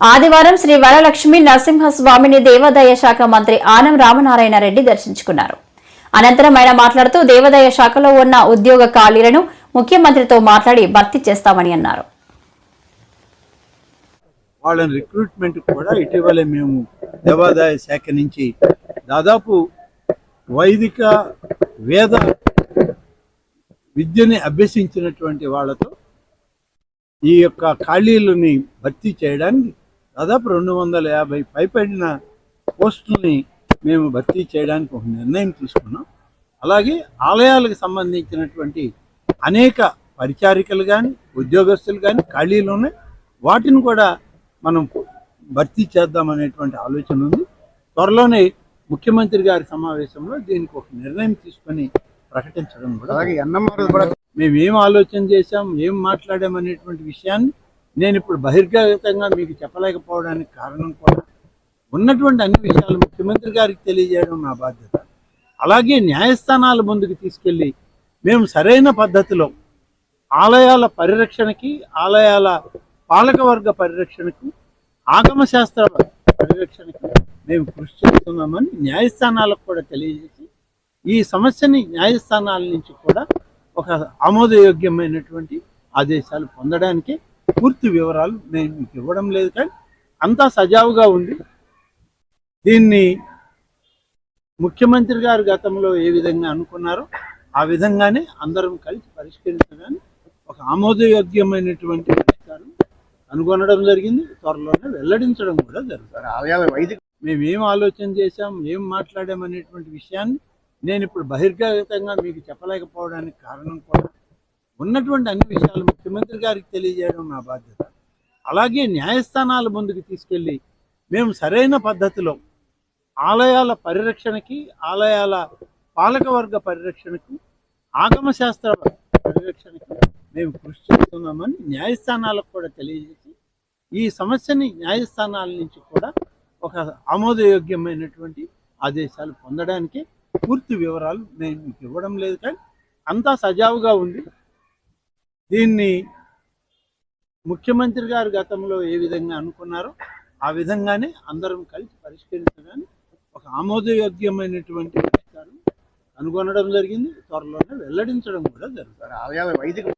ఆదివారం శ్రీ వరలక్ష్మి నరసింహస్వామిని దేవాదాయ శాఖ మంత్రి ఆనం రామనారాయణ రెడ్డి దర్శించుకున్నారు. అనంతరం ఆయన మాట్లాడుతూ దేవాదాయ శాఖలో ఉన్న ఉద్యోగ ఖాళీలను ముఖ్యమంత్రితో మాట్లాడి భర్తీ చేస్తామని అన్నారు. వాళ్ళని రిక్రూట్మెంట్ కూడా ఇటీవలే మేము దేవాదాయ శాఖ నుంచి దాదాపు వైదిక వేద విద్యని అభ్యసించినటువంటి వాళ్ళతో ఈ యొక్క ఖాళీలని భర్తీ చేయడానికి దాదాపు రెండు వందల యాభై పైపడిన పోస్టుల్ని మేము భర్తీ చేయడానికి ఒక నిర్ణయం తీసుకున్నాం. అలాగే ఆలయాలకు సంబంధించినటువంటి అనేక పరిచారికలు కానీ ఉద్యోగస్తులు కానీ ఖాళీలు ఉన్నాయి. వాటిని కూడా మనం భర్తీ చేద్దామనేటువంటి ఆలోచన ఉంది. త్వరలోనే ముఖ్యమంత్రి గారి సమావేశంలో దీనికి ఒక నిర్ణయం తీసుకొని ప్రకటించడం కూడా అలాగే ఎన్ఎంఆర్ కూడా మేము ఏం ఆలోచన చేశాం ఏం మాట్లాడాం అనేటువంటి విషయాన్ని నేను ఇప్పుడు బహిర్గతంగా మీకు చెప్పలేకపోవడానికి కారణం కూడా ఉన్నటువంటి అన్ని విషయాలు ముఖ్యమంత్రి గారికి తెలియజేయడం నా బాధ్యత. అలాగే న్యాయస్థానాల ముందుకు తీసుకెళ్ళి మేము సరైన పద్ధతిలో ఆలయాల పరిరక్షణకి ఆలయాల పాలకవర్గ పరిరక్షణకు ఆగమశాస్త్ర పరిరక్షణకి మేము కృషి చేస్తున్నామని న్యాయస్థానాలకు కూడా తెలియజేసి ఈ సమస్యని న్యాయస్థానాల నుంచి కూడా ఒక ఆమోదయోగ్యమైనటువంటి ఆదేశాలు పొందడానికి పూర్తి వివరాలు నేను మీకు ఇవ్వడం లేదు కానీ అంతా సజావుగా ఉంది. దీన్ని ముఖ్యమంత్రి గారు గతంలో ఏ విధంగా అనుకున్నారో ఆ విధంగానే అందరం కలిసి పరిష్కరించడానికి ఒక ఆమోదయోగ్యమైనటువంటి పరిష్కారం కనుగొనడం జరిగింది. త్వరలోనే వెల్లడించడం కూడా జరుగుతుంది. మేము ఏం ఆలోచన చేశాం ఏం మాట్లాడాం అనేటువంటి విషయాన్ని నేను ఇప్పుడు బహిర్గతంగా మీకు చెప్పలేకపోవడానికి కారణం కూడా ఉన్నటువంటి అన్ని విషయాలు ముఖ్యమంత్రి గారికి తెలియజేయడం నా బాధ్యత. అలాగే న్యాయస్థానాల ముందుకు తీసుకెళ్ళి మేము సరైన పద్ధతిలో ఆలయాల పరిరక్షణకి ఆలయాల పాలకవర్గ పరిరక్షణకు ఆగమశాస్త్ర పరిరక్షణకి పరిరక్షణకు మేము కృషి చేస్తున్నామని న్యాయస్థానాలకు కూడా తెలియజేసి ఈ సమస్యని న్యాయస్థానాల నుంచి కూడా ఒక ఆమోదయోగ్యమైనటువంటి ఆదేశాలు పొందడానికి పూర్తి వివరాలు నేను మీకు ఇవ్వడం లేదు కానీ అంతా సజావుగా ఉంది. దీన్ని ముఖ్యమంత్రి గారు గతంలో ఏ విధంగా అనుకున్నారో ఆ విధంగానే అందరం కలిసి పరిష్కరించడానికి ఒక ఆమోదయోగ్యమైనటువంటి పరిష్కారం కనుగొనడం జరిగింది. త్వరలోనే వెల్లడించడం కూడా జరుగుతుంది. వైదిక